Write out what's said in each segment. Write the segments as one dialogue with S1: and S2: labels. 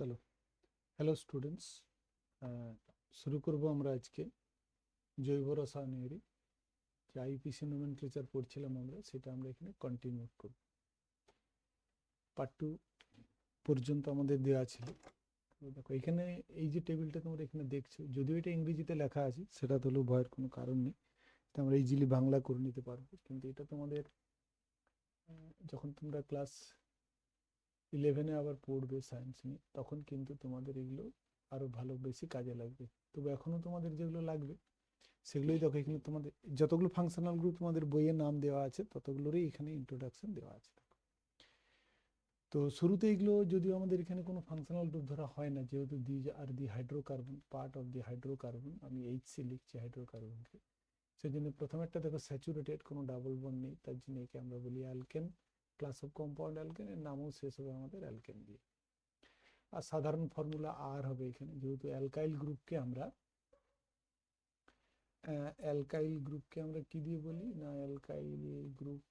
S1: চলো। Hello students শুরু করব আমরা আজকে। জৈব রসায়নেরই যে আইপিসি নোমেনক্লেচার পড়ছিলাম আমরা, সেটা আমরা এখানে কন্টিনিউ করব। পার্ট টু পর্যন্ত আমাদের দেওয়া ছিল। দেখো, এখানে এই যে টেবিলটা তোমরা এখানে দেখছ, যদিও এটা ইংরেজিতে লেখা আছে, সেটা তো হলেও ভয়ের কোনো কারণ নেই। আমরা ইজিলি বাংলা করে নিতে পারব। কিন্তু এটা তোমাদের যখন তোমরা ক্লাস ইলেভেনে আবার পড়বে সায়েন্স নিয়ে, তখন কিন্তু তোমাদের এগুলো আরও ভালো বেশি কাজে লাগবে। তবে এখনও তোমাদের যেগুলো লাগবে, সেগুলোই দেখো এখানে তোমাদের, যতগুলো ফাংশনাল গ্রুপ তোমাদের বইয়ের নাম দেওয়া আছে, ততগুলোরই এখানে ইন্ট্রোডাকশন দেওয়া আছে তো শুরুতে এগুলো যদিও আমাদের এখানে কোনো ফাংশনাল গ্রুপ ধরা হয় না, যেহেতু the R the hydrocarbon part of the hydrocarbon আমি এইচ সি লিখছি হাইড্রোকার্বনকে সেই জন্য প্রথমে একটা দেখো স্যাচুরেটেড কোনো ডাবল বন্ড নেই, তার জন্য একে আমরা বলি alkane class of compound alkane এর নামও শেষ হবে আমাদের অ্যালকেন দিয়ে আর সাধারণ ফর্মুলা আর হবে এখানে যেহেতু অ্যালকাইল গ্রুপকে আমরা অ্যালকাইল গ্রুপকে আমরা কি দিয়ে বলি না অ্যালকাইল গ্রুপ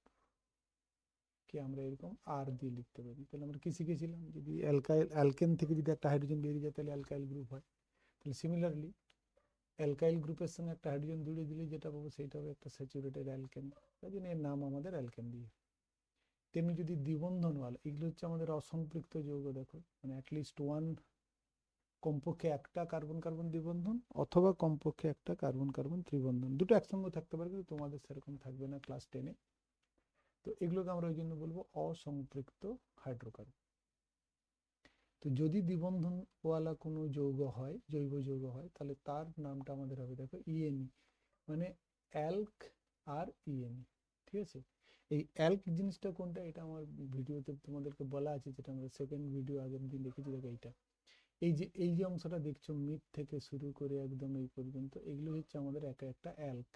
S1: কে আমরা এরকম আর দিয়ে লিখতে পারি তাহলে আমরা কি শিখেছিলাম যদি অ্যালকাইল অ্যালকেন থেকে যদি একটা হাইড্রোজেন বেরিয়ে যায় তাহলে অ্যালকাইল গ্রুপ হয় তাহলে সিমিলারলি অ্যালকাইল গ্রুপের সঙ্গে একটা হাইড্রোজেন জুড়ে দিলে যেটা পাবো সেটা হবে একটা স্যাচুরেটেড অ্যালকেন তাই জন্য এর নাম আমাদের অ্যালকেন দিয়ে তেমনি যদি দ্বিবন্ধনওয়ালা এগুলো হচ্ছে আমাদের অসম্পৃক্ত যৌগ, দেখো। মানে অ্যাটলিস্ট ওয়ান কমপক্ষে একটা কার্বন কার্বন দ্বিবন্ধন অথবা কমপক্ষে একটা কার্বন কার্বন ত্রিবন্ধন। দুটো একসঙ্গে থাকতে পারে, কিন্তু তোমাদের সেরকম থাকবে না ক্লাস টেনে তো এগুলোকে আমরা ওই জন্য বলব অসম্পৃক্ত হাইড্রোকার্বন তো যদি দ্বিবন্ধনওয়ালা কোনো যৌগ হয়, জৈব যৌগ হয়, তাহলে তার নামটা আমাদের হবে, দেখো ইএনই মানে অ্যালক আর ইএনই ঠিক আছে? এই অ্যালক জিনিসটা কোনটা? এটা আমার ভিডিওতে তোমাদেরকে বলা আছে, যেটা আমরা সেকেন্ড ভিডিও আগের দিন দেখেছি। দেখো এইটা। এই যে এই যে অংশটা দেখছ মিড থেকে শুরু করে একদম এই পর্যন্ত, এগুলো হচ্ছে আমাদের একা একটা অ্যালক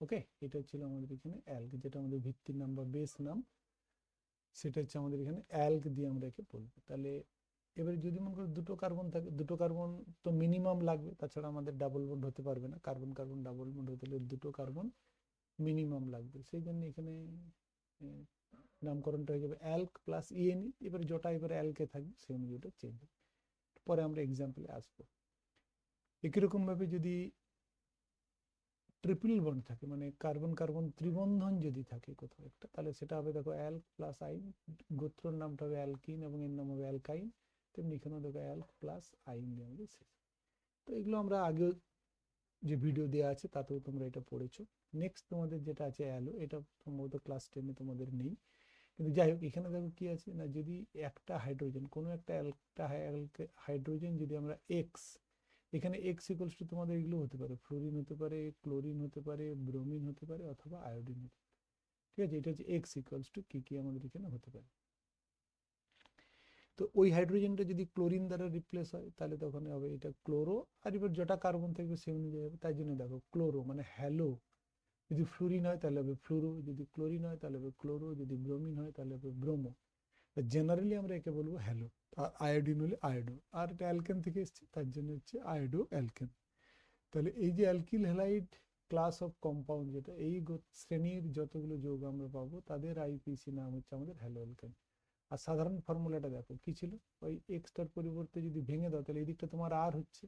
S1: ওকে? এটা ছিল আমাদের এখানে অ্যালক যেটা আমাদের ভিত্তির নাম বা বেস নাম। সেটা হচ্ছে আমাদের এখানে অ্যালক দিয়ে আমরা একে বলব। তাহলে এবারে যদি মনে করো দুটো কার্বন থাকে, দুটো কার্বন তো মিনিমাম লাগবে, তাছাড়া আমাদের ডাবল বন্ড হতে পারবে না। কার্বন কার্বন ডাবল বন্ড হতে হলে দুটো কার্বন মিনিমাম লাগবে। সেই জন্য এখানে নামকরণটা হয়ে যাবে অ্যালক প্লাস ইএনই এবার যটা এবার অ্যালকে থাকবে, সেই অনুযায়ী চেঞ্জ পরে আমরা এক্সাম্পলে আসব। একই রকম ভাবে যদি ট্রিপল বন্ড থাকে মানে কার্বন কার্বন ত্রিবন্ধন যদি থাকে কোথাও একটা, তাহলে সেটা হবে দেখো অ্যালক প্লাস আইন গোত্রর নামটা হবে অ্যালকিন এবং এর নাম হবে অ্যালকাইন তেমনি এখানেও দেখো অ্যালক প্লাস আইন দিয়ে আমাদের শেষ তো এগুলো আমরা আগেও যে ভিডিও দেওয়া আছে, তাতেও তোমরা এটা পড়েছো। নেক্সট তোমাদের যেটা আছে অ্যালো এটা সম্ভবত ক্লাস টেনে তোমাদের নেই। কিন্তু যাই হোক এখানে দেখো কি আছে না, যদি একটা হাইড্রোজেন কোনো একটা একটা হাইড্রোজেন যদি আমরা এক্স এখানে এক্স ইকুয়ালস টু তোমাদের এগুলো হতে পারে ফ্লোরিন হতে পারে ক্লোরিন হতে পারে ব্রোমিন হতে পারে, অথবা আয়োডিন হতে পারে। ঠিক আছে? এটা হচ্ছে এক্স ইকুয়ালস টু কি কি আমাদের এখানে হতে পারে। তো ওই হাইড্রোজেনটা যদি ক্লোরিন দ্বারা রিপ্লেস হয়, তাহলে তখন হবে এটা ক্লোরো আর এবার যটা কার্বন থাকবে সে অনুযায়ী হবে। তাই জন্য দেখো ক্লোরো মানে হ্যালো যদি ফ্লুরিন হয়, তাহলে হবে ফ্লুরো যদি ক্লোরিন হয়, তাহলে হবে ক্লোরো যদি ব্রোমিন হয়, তাহলে হবে ব্রোমো জেনারেলি আমরা একে বলব হ্যালো আর আয়োডিন হলে আয়োডো আর এটা অ্যালকেন থেকে এসছে, তার জন্য হচ্ছে আয়োডো অ্যালকেন তাহলে এই যে alkyl halide class of compound যেটা, এই শ্রেণির যতগুলো যৌগ আমরা পাবো, তাদের আইপিসি নাম হচ্ছে আমাদের হ্যালো অ্যালকেন আর সাধারণ ফর্মুলাটা দেখো, কি ছিল? ওই এক্সটার পরিবর্তে যদি ভেঙে দাও, তাহলে এই দিকটা তোমার আর হচ্ছে।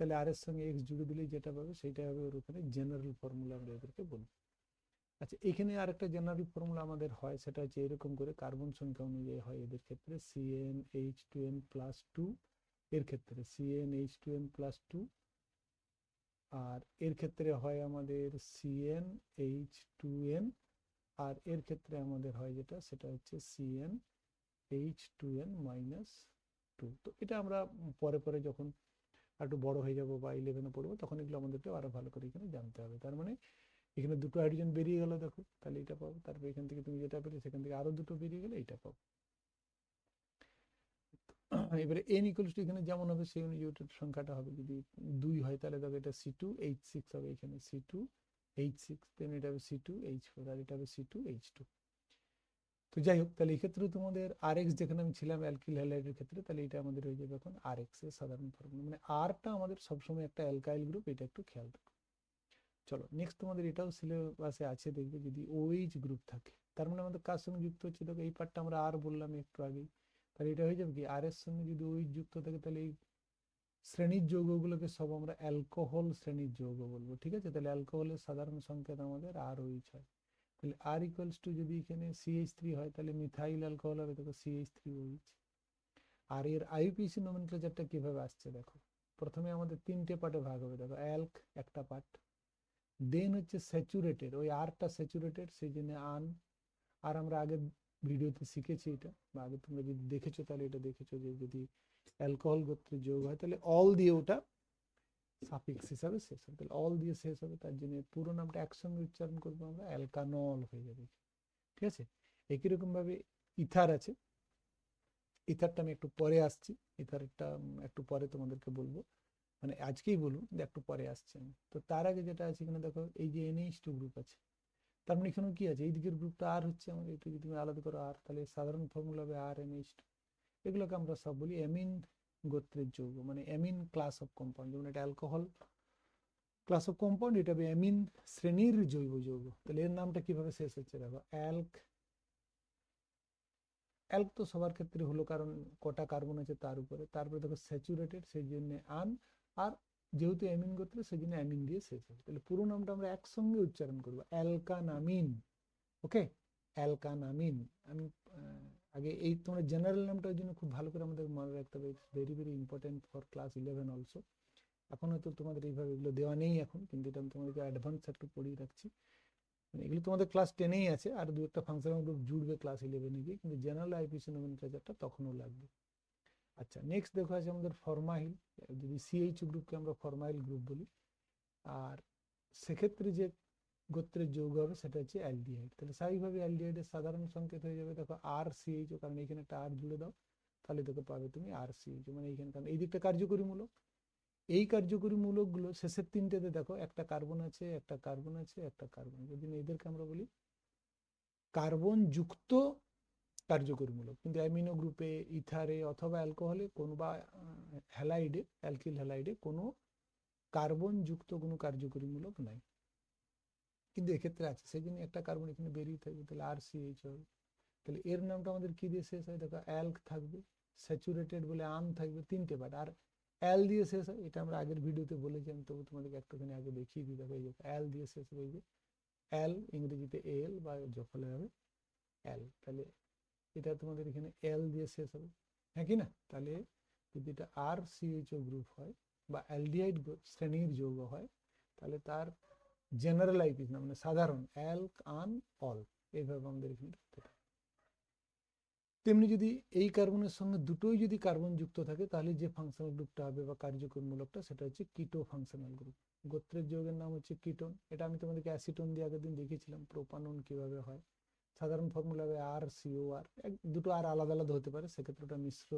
S1: তাহলে আর এর সঙ্গে এক্স জুড়ে দিলেই যেটা পাবে সেটা হবে ওর ওখানে জেনারেল ফর্মুলা আমরা এদেরকে বলব আচ্ছা এখানে আরেকটা জেনারেল ফর্মুলা আমাদের হয়, সেটা হচ্ছে এরকম করে কার্বন সংখ্যা অনুযায়ী হয় এদের ক্ষেত্রে C N H two N plus two এর ক্ষেত্রে C N H two N plus two আর এর ক্ষেত্রে হয় আমাদের C N H two N আর এর ক্ষেত্রে আমাদের হয় যেটা, সেটা হচ্ছে C N H two N minus two তো এটা আমরা পরে পরে যখন একটু বড় হয়ে যাব বা ইলেভেনে পড়ব, তখন এগুলো আমাদেরকে আরও ভালো করে এখানে জানতে হবে। তার মানে এখানে দুটো হাইড্রোজেন বেরিয়ে গেল দেখো, তাহলে এটা পাবো তারপর এখান থেকে তুমি যেটা পেলে সেখান থেকে আরও দুটো বেরিয়ে গেলে এটা পাবো এবারে এন ইকুয়ালস টু এখানে যেমন হবে সেই অনুযায়ী ওটার সংখ্যাটা হবে। যদি দুই হয় তাহলে দেখো এটা সি টু এইচ সিক্স হবে এখানে C two H six then এটা হবে সি টু এইচ ফোর আর এটা হবে সি টু এইচ টু তো যাই হোক তাহলে এক্ষেত্রে তোমাদের আর এক্স যেখানে আমি ছিলাম অ্যালকিল হ্যালাইডের ক্ষেত্রে, তাহলে এটা আমাদের হয়ে যাবে এখন আর এক্সের সাধারণ ফর্মুলা মানে আরটা আমাদের সবসময় একটা অ্যালকাইল গ্রুপ এটা একটু খেয়াল রাখো। চলো নেক্সট তোমাদের এটাও সিলেবাসে আছে, দেখবে যদি ওএইচ গ্রুপ থাকে। তার মানে আমাদের কার সঙ্গে যুক্ত হচ্ছে? দেখো, এই পার্টটা আমরা আর বললাম একটু আগেই। তাহলে এটা হয়ে যাবে কি? আর এর সঙ্গে যদি ওই যুক্ত থাকে, তাহলে এই শ্রেণির যৌগগুলোকে সব আমরা অ্যালকোহল শ্রেণির যৌগ বলব, ঠিক আছে? তাহলে অ্যালকোহলের সাধারণ সংকেত আমাদের আর ওইচ হয়। তাহলে আর ইকুয়ালস টু যদি এখানে সিএইচ থ্রি হয়, তাহলে মিথাইল অ্যালকোহল হবে, দেখো সিএইচ থ্রি ওইচ আর এর আইপিসি নোমেনক্লেচারটা কীভাবে আসছে দেখো? প্রথমে আমাদের তিনটে পার্টে ভাগ হবে, দেখো অ্যালক একটা পার্ট দেন হচ্ছে স্যাচুরেটেড ওই আরটা স্যাচুরেটেড সেই জন্য আন আর আমরা আগের ভিডিওতে শিখেছি এটা, বা আগে তোমরা যদি দেখেছ, তাহলে এটা দেখেছ যে যদি অ্যালকোহল গোত্রের যোগ হয়, তাহলে অল দিয়ে ওটা সাফিক্স হিসাবে শেষ হবে। তাহলে অল দিয়ে শেষ হবে, তার জন্য পুরো নামটা একসঙ্গে উচ্চারণ করব আমরা অ্যালকানল হয়ে যাবে। ঠিক আছে? একই রকম ভাবে ইথার আছে ইথারটা আমি একটু পরে আসছি। ইথারটা একটু পরে তোমাদেরকে বলব। মানে আজকেই বলুন যে একটু পরে আসছে। আমি তো তার আগে যেটা আছে এখানে দেখো, এই যে এনএইচ টু গ্রুপ আছে। তার মানে এখানে কি আছে? এই দিকের গ্রুপটা আর হচ্ছে আমাদের একটু যদি তুমি আলাদা করো আর তাহলে সাধারণ ফর্মুলা হবে আর এনএইচ টু এগুলোকে আমরা সব বলি অ্যামিন গোত্রের যৌগ মানে অ্যামিন ক্লাস অফ কম্পাউন্ড, যেমন এটা অ্যালকোহল ক্লাস অফ কম্পাউন্ড, এটা হবে অ্যামিন শ্রেণির জৈব যৌগ। তাহলে এর নামটা কীভাবে শেষ হচ্ছে দেখো? অ্যালক অ্যালক তো সবার ক্ষেত্রে হলো, কারণ কটা কার্বন আছে তার উপরে। তারপরে দেখো স্যাচুরেটেড, সেই জন্য আন, আর যেহেতু অ্যামিন গোত্রে, সেই জন্য অ্যামিন দিয়ে শেষ হবে। তাহলে পুরো নামটা আমরা একসঙ্গে উচ্চারণ করব। অ্যালকানামিন, ওকে? অ্যালকানামিন, আমি আগে এই তোমরা জেনারেল নামটার জন্য খুব ভালো করে আমাদের মনে রাখতে হবে। It's very very important for class eleven also এখন হয়তো তোমাদের এইভাবে এগুলো দেওয়া নেই এখন, কিন্তু এটা আমি তোমাদেরকে অ্যাডভান্স একটু পড়িয়ে রাখছি। মানে এগুলো তোমাদের ক্লাস টেনেই আছে, আর দু একটা ফাংশনাল গ্রুপ জুড়বে ক্লাস ইলেভেনে গিয়ে, কিন্তু জেনারেল আইপিসি নোমেনক্লেচারটা তখনও লাগবে। আচ্ছা নেক্সট দেখো আছে আমাদের ফরমাইল যদি সিএইচ গ্রুপকে আমরা ফরমাইল গ্রুপ বলি, আর সেক্ষেত্রে যে গোত্রের যৌগ হবে, সেটা হচ্ছে অ্যালডিহাইড। তাহলে স্বাভাবিকভাবে অ্যালডিহাইডের সাধারণ সংকেত হয়ে যাবে, দেখো আর সিএইচ কারণ এখানে একটা আর জুড়ে দাও, তাহলে দেখো পাবে তুমি আর সিএইচ মানে এইখানে কারণ এই দিকটা কার্যকরী মূলক। এই কার্যকরী মূলকগুলো শেষের তিনটেতে দেখো, একটা কার্বন আছে, একটা কার্বন আছে, একটা কার্বন যদি এদেরকে আমরা বলি, কার্বন যুক্ত কার্যকরী মূলক, কিন্তু অ্যামিনো গ্রুপে, ইথারে অথবা অ্যালকোহলে কোনো বা হ্যালাইডে, অ্যালকিল হ্যালাইডে কোনো কার্বন যুক্ত কোনো কার্যকরী মূলক নাই। কিন্তু এক্ষেত্রে আছে। সেই জন্য একটা কার্বন এখানে বেরিয়ে থাকবে। তাহলে আর সিএইচ হবে। তাহলে এর নামটা আমাদের কি দিয়ে শেষ হয়? দেখো অ্যালক থাকবে স্যাচুরেটেড বলে আন থাকবে, তিনটে পার্ট আর অ্যাল দিয়ে শেষ হয়, এটা আমরা আগের ভিডিওতে বলেছি আমি তবু তোমাদেরকে একটুখানি আগে দেখিয়ে দিই। দেখো, এই যে অ্যাল দিয়ে শেষ হবে যে অ্যাল ইংরেজিতে এল বা জফলে হবে অ্যাল তাহলে এটা তোমাদের এখানে এল দিয়ে শেষ হবে। হ্যাঁ কি না? তাহলে যদি এটা আর সিএইচও গ্রুপ হয় বা অ্যালডিহাইড শ্রেণির যৌগ হয়, তাহলে তার জেনারেল আইপিস না মানে সাধারণ অ্যালক আন অল এইভাবে আমাদের এখানে। তেমনি যদি এই কার্বনের সঙ্গে দুটোই যদি কার্বন যুক্ত থাকে, তাহলে যে ফাংশনাল গ্রুপটা হবে বা কার্যকরমূলকটা সেটা হচ্ছে কিটো ফাংশনাল গ্রুপ গোত্রের যৌগের নাম হচ্ছে কিটোন এটা আমি তোমাদেরকে অ্যাসিটোন দিয়ে আগের দিন দেখিয়েছিলাম প্রোপানন কীভাবে হয়। সাধারণ ফর্মুলা হবে আর সিও আর দুটো আর আলাদা আলাদা হতে পারে, সেক্ষেত্রে ওটা মিশ্র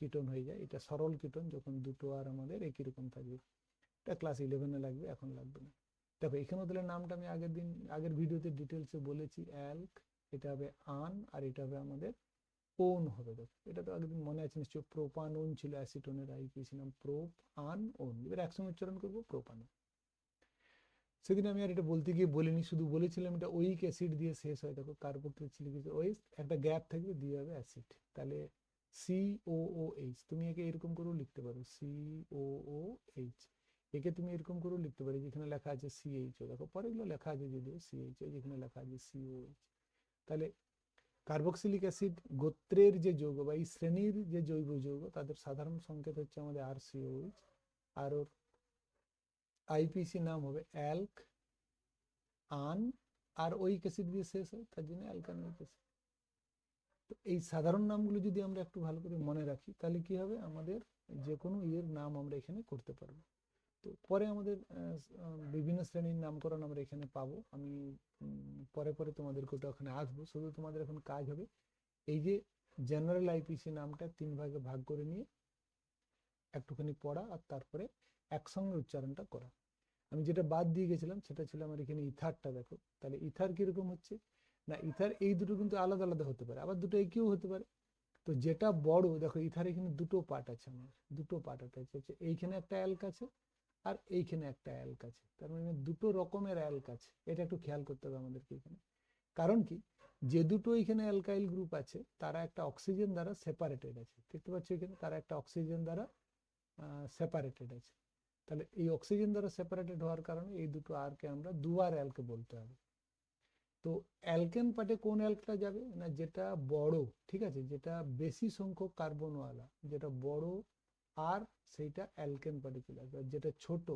S1: কিটোন হয়ে যায়। এটা সরল কিটোন যখন দুটো আর আমাদের একই রকম থাকবে। এটা ক্লাস ইলেভেনে লাগবে, এখন লাগবে না। দেখো এখানেও তাহলে নামটা আমি আগের দিন, আগের ভিডিওতে ডিটেলসে বলেছি অ্যালক এটা হবে আন আর এটা হবে আমাদের ওন হবে। দেখো, এটা তো আগের দিন মনে আছে, নিশ্চয়ই প্রোপান ওন ছিল অ্যাসিটোনের আইপিসি নাম প্রোপ আন ওন এবার একসঙ্গে উচ্চারণ করব প্রোপান সেদিন আমি আর এটা বলতে গিয়ে বলিনি, শুধু বলেছিলাম এটা ওইক অ্যাসিড দিয়ে শেষ হয়। দেখো কার্বোক্সিলিক ওইস একটা গ্যাপ থাকবে, দিয়ে হবে অ্যাসিড তাহলে সি ও ও এইচ তুমি একে এরকম করেও লিখতে পারো সি ও ও এইচ একে তুমি এরকম করেও লিখতে পারো যেখানে লেখা আছে সি এইচ ও দেখো পরেগুলো লেখা আছে যদিও সি এইচ ও যেখানে লেখা আছে সি ও এইচ তাহলে কার্বক্সিলিক অ্যাসিড গোত্রের যে যৌগ বা এই শ্রেণির যে জৈব যৌগ, তাদের সাধারণ সংকেত হচ্ছে আমাদের আর সিওইচ আর ওর আইপিসি নাম হবে অ্যালক, আন, আর ওই অ্যাসিড দিয়ে শেষ হয়, তার জন্য অ্যালকানোইক তো এই সাধারণ নামগুলো যদি আমরা একটু ভালো করে মনে রাখি, তাহলে কি হবে? আমাদের যে কোনো ইয়ের নাম আমরা এখানে করতে পারব। তো পরে আমাদের বিভিন্ন শ্রেণির নামকরণ আমরা এখানে পাবো। আমি পরে পরে তোমাদেরকে ওটা ওখানে আসব। শুধু তোমাদের এখন কাজ হবে এই যে জেনারেল আইপিসি নামটা তিন ভাগে ভাগ করে নিয়ে একটুখানি পড়া আর তারপরে একসঙ্গে উচ্চারণটা করা। আমি যেটা বাদ দিয়ে গেছিলাম সেটা ছিল আমার এখানে ইথারটা, দেখো। তাহলে ইথার কীরকম হচ্ছে? না, ইথার এই দুটো কিন্তু আলাদা আলাদা হতে পারে। আবার দুটো একইও হতে পারে। তো যেটা বড়, দেখো ইথার এখানে দুটো পার্ট আছে আমার। দুটো পার্ট আছে। এইখানে একটা অ্যালক আছে আর এইখানে একটা অ্যালক আছে। তার মানে দুটো রকমের অ্যালক আছে। এটা একটু খেয়াল করতে হবে আমাদেরকে এখানে। কারণ কি? যে দুটো এখানে অ্যালকাইল গ্রুপ আছে, তারা একটা অক্সিজেন দ্বারা সেপারেটেড আছে। দেখতে পাচ্ছ এখানে তারা একটা অক্সিজেন দ্বারা সেপারেটেড আছে। তাহলে এই অক্সিজেন দ্বারা সেপারেটেড হওয়ার কারণে এই দুটো আরকে আমরা দুবার অ্যালকে বলতে হবে। তো অ্যালকেন পার্টে কোন অ্যালকটা যাবে? না, যেটা বড়, ঠিক আছে? যেটা বেশি সংখ্যক কার্বনওয়ালা, যেটা বড় আর সেইটা অ্যালকেন পার্টে চলে আসবে যেটা ছোট,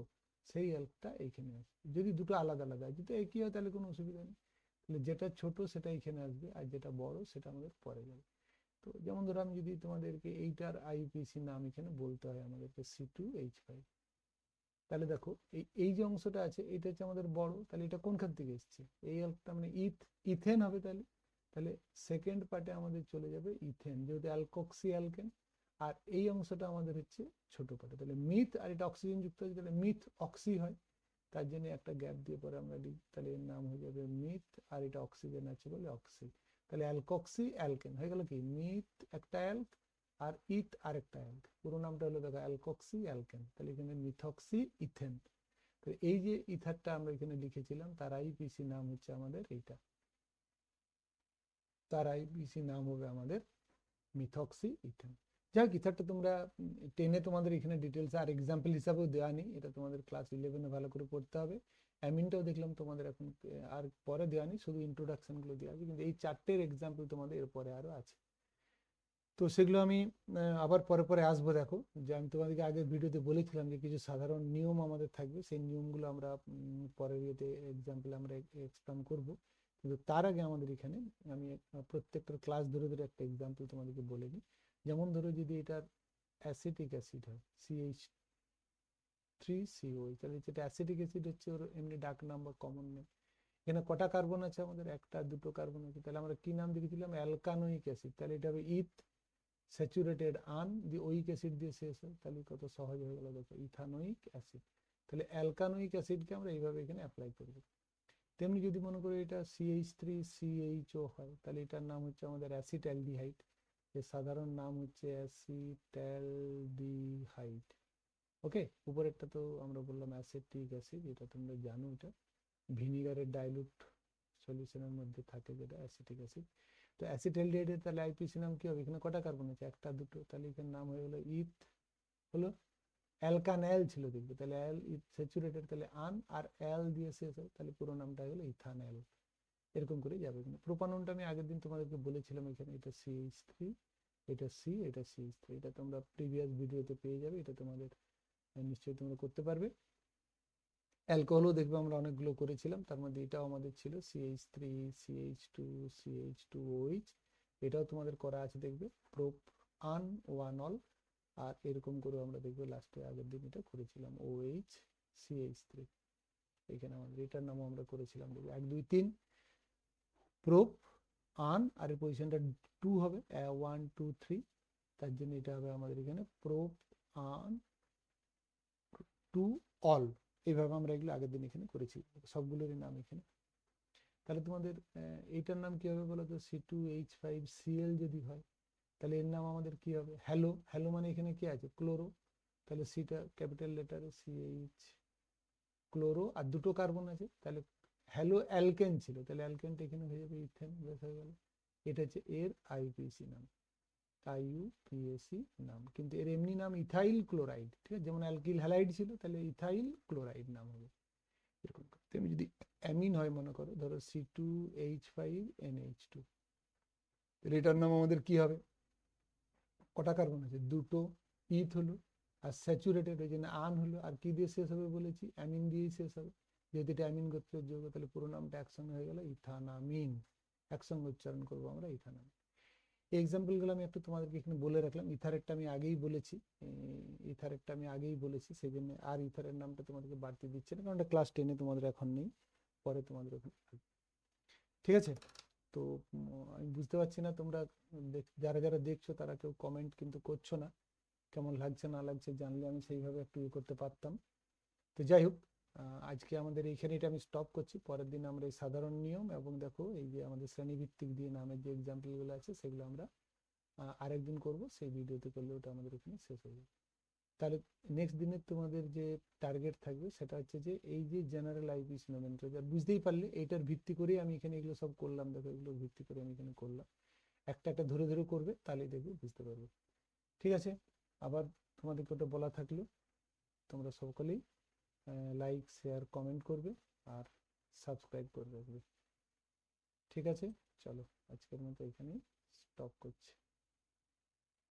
S1: সেই অ্যালকটা এইখানে আসবে। যদি দুটো আলাদা আলাদা যদি একই হয় তাহলে কোনো অসুবিধা নেই। তাহলে যেটা ছোট, সেটা এইখানে আসবে, আর যেটা বড়, সেটা আমাদের পরে যাবে। তো যেমন ধরো আমি যদি তোমাদেরকে এইটার আইপিসি নাম এখানে বলতে হয়, আমাদেরকে সি টু এইচ ফাইভ তাহলে দেখো, এই এই যে অংশটা আছে, এটা হচ্ছে আমাদের বড়। তাহলে এটা কোনখান থেকে এসছে? এই অ্যালকটা মানে ইথ, ইথেন হবে তাহলে। তাহলে সেকেন্ড পার্টে আমাদের চলে যাবে ইথেন, যেহেতু অ্যালকক্সি অ্যালকেন আর এই অংশটা আমাদের হচ্ছে ছোট পার্টে তাহলে মিথ আর এটা অক্সিজেন যুক্ত আছে তাহলে মিথ অক্সি হয়, তার জন্য একটা গ্যাপ দিয়ে পরে আমরা লিখি, তাহলে এর নাম হয়ে যাবে মিথ আর এটা অক্সিজেন আছে বলে অক্সি তাহলে অ্যালকক্সি অ্যালকেন হয়ে গেল কি? মিথ একটা অ্যালক আর ইথ আরেকটা অ্যালক পুরো নামটা হলো দেখো অ্যালকক্সি অ্যালকেন তাহলে এখানে মিথক্সি ইথেন। তো এই যে ইথারটা আমরা এখানে লিখেছিলাম, তার আইপিসি নাম হচ্ছে আমাদের এইটা। তার আইপিসি নাম হবে আমাদের মিথক্সি ইথেন। যাক, ইথারটা তোমরা টেনে তোমাদের এখানে ডিটেলস আর এক্সাম্পল হিসাবেও দেওয়া নেই। এটা তোমাদের ক্লাস ইলেভেনে ভালো করে পড়তে হবে। অ্যামিনটাও দেখলাম তোমাদের এখন আর পরে দেওয়া নেই, শুধু ইন্ট্রোডাকশনগুলো দেওয়া আছে কিন্তু এই চারটের এক্সাম্পল তোমাদের এরপরে আরও আছে। তো সেগুলো আমি আবার পরে পরে আসব, দেখো। যে আমি তোমাদেরকে আগের ভিডিওতে বলেছিলাম যে কিছু সাধারণ নিয়ম আমাদের থাকবে। সেই নিয়মগুলো আমরা পরের ইয়েতে এক্সাম্পল আমরা এক্সপ্লেন করব। কিন্তু তার আগে আমাদের এখানে আমি প্রত্যেকটা ক্লাস ধরে ধরে একটা এক্সাম্পল তোমাদেরকে বলে দিই। যেমন ধরো যদি এটার অ্যাসিটিক অ্যাসিড হয় C H three C O তাহলে যেটা অ্যাসিটিক অ্যাসিড হচ্ছে ওর এমনি ডাক নাম বা কমন নেম এখানে কটা কার্বন আছে আমাদের? একটা, দুটো কার্বন আছে। তাহলে আমরা কি নাম দেখেছিলাম? অ্যালকানোইক অ্যাসিড তাহলে এটা হবে ইথ স্যাচুরেটেড আন দিয়ে ওইক অ্যাসিড দিয়ে শেষ হয়। তাহলে কত সহজ হয়ে গেল দেখো ইথানোইক অ্যাসিড তাহলে অ্যালকানোইক অ্যাসিডকে আমরা এইভাবে এখানে অ্যাপ্লাই করব। তেমনি যদি মনে করি এটা সিএইচ থ্রি সিএইচও হয়, তাহলে এটার নাম হচ্ছে আমাদের অ্যাসিড অ্যালডিহাইড এর সাধারণ নাম হচ্ছে অ্যাসিটালডিহাইড। ওকে, উপরেরটা তো আমরা বললাম অ্যাসিটিক অ্যাসিড, এটা তোমরা জানো এটা। ভিনিগারের ডাইলুট সলিউশনের মধ্যে থাকে যেটা, অ্যাসিটিক অ্যাসিড। তো অ্যাসিটালডিহাইডের তাহলে আইপিসি নাম কি হবে? এখানে কটা কার্বন আছে? একটা, দুটো। তাহলে এখানে নাম হয়ে গেলো ইথ, হলো অ্যালকানাইল ছিল দেখবে। তাহলে অ্যাল, ইথ স্যাচুরেটেড, তাহলে আন আর অ্যাল দিয়ে শেষ হয়। তাহলে পুরো নামটা হয়ে হলো ইথানল এরকম করে যাবে কিন্তু প্রোপাননটা আমি আগের দিন তোমাদেরকে বলেছিলাম এখানে, এটা সিএইচ থ্রি এটা সি এটা থ্রি এটা তোমরা প্রিভিয়াস ভিডিওতে পেয়ে যাবে, এটা তোমাদের নিশ্চয়ই তোমরা করতে পারবে। অ্যালকোহলও দেখবে আমরা অনেকগুলো করেছিলাম, তার মধ্যে এটাও আমাদের ছিল CH three CH two CH two OH এটাও তোমাদের করা আছে দেখবে প্রোপ আন ওয়ান অল আর এরকম করে আমরা দেখবে লাস্টে আগের দিন এটা করেছিলাম ওএইচ সিএইচ থ্রি এখানে আমাদের এটার নামও আমরা করেছিলাম দেখবে, এক, দুই, তিন। প্রোপ আন আর এর পজিশনটা টু হবে ওয়ান টু থ্রি তার জন্য এটা হবে আমাদের এখানে প্রোপ আন টু অল এইভাবে আমরা এগুলো আগের দিন এখানে করেছি, সবগুলোরই নাম এখানে। তাহলে তোমাদের এইটার নাম কি হবে বলো তো C two H five C L যদি হয়, তাহলে এর নাম আমাদের কি হবে? হ্যালো। হ্যালো মানে এখানে কি আছে? ক্লোরো। তাহলে সিটা ক্যাপিটাল লেটারে সিএইচ ক্লোরো। আর দুটো কার্বন আছে, তাহলে হ্যালো অ্যালকেন ছিল, তাহলে অ্যালকেনটা এখানে হয়ে যাবে ইথেন বেশ হয়ে গেল। এটা হচ্ছে এর আইপিসি নাম আইইউপিএসি নাম। কিন্তু এর এমনি নাম ইথাইল ক্লোরাইড, ঠিক আছে? যেমন অ্যালকিল হ্যালাইড ছিল, তাহলে ইথাইল ক্লোরাইড নাম হবে। এরকম তেমনি যদি অ্যামিন হয় মনে করো, ধরো C two H five N H two, তাহলে এটার নাম আমাদের কি হবে? কটা কার্বন আছে, দুটো ইথ হলো আর স্যাচুরেটেড, ওই জন্য আন হলো, আর কি দিয়ে শেষ হবে বলেছি? অ্যামিন দিয়েই শেষ হবে। যেহেতু এটা অ্যামিন গোত্রের তাহলে পুরো নামটা একসঙ্গে হয়ে গেল ইথানামিন একসঙ্গে উচ্চারণ করব আমরা ইথানামিন এই এক্সাম্পলগুলো আমি একটু তোমাদেরকে এখানে বলে রাখলাম। ইথারেরটা আমি আগেই বলেছি। ইথারেরটা আমি আগেই বলেছি সেই জন্য আর ইথারের নামটা তোমাদেরকে বাড়তি দিচ্ছে না, কারণ এটা ক্লাস টেনে তোমাদের এখন নেই, পরে তোমাদের ওখানে ঠিক আছে? তো আমি বুঝতে পারছি না তোমরা যারা যারা দেখছ তারা কেউ কমেন্ট কিন্তু করছ না। কেমন লাগছে না লাগছে জানলে আমি সেইভাবে একটু ইয়ে করতে পারতাম। তো যাই হোক আজকে আমাদের এইখানে এটা আমি স্টপ করছি। পরের দিন আমরা এই সাধারণ নিয়ম এবং দেখো এই যে আমাদের শ্রেণীভিত্তিক দিয়ে নামের যে এক্সাম্পলগুলো আছে, সেগুলো আমরা আরেকদিন করব। সেই ভিডিওতে করলে ওটা আমাদের এখানে শেষ হয়ে যাবে। তাহলে নেক্সট দিনের তোমাদের যে টার্গেট থাকবে, সেটা হচ্ছে যে এই যে জেনারেল আইপিসি নোমেনক্লেচার বুঝতেই পারলে এইটার ভিত্তি করেই আমি এখানে এগুলো সব করলাম। দেখো এগুলো ভিত্তি করে আমি এখানে করলাম। একটা একটা ধরে ধরে করবে, তাহলেই দেখবে বুঝতে পারবে। ঠিক আছে? আবার তোমাদেরকে ওটা বলা থাকল। তোমরা সকলেই লাইক শেয়ার কমেন্ট করবে আর সাবস্ক্রাইব করে রাখবে। ঠিক আছে? চলো, আজকের মতো এখানেই স্টপ করছি।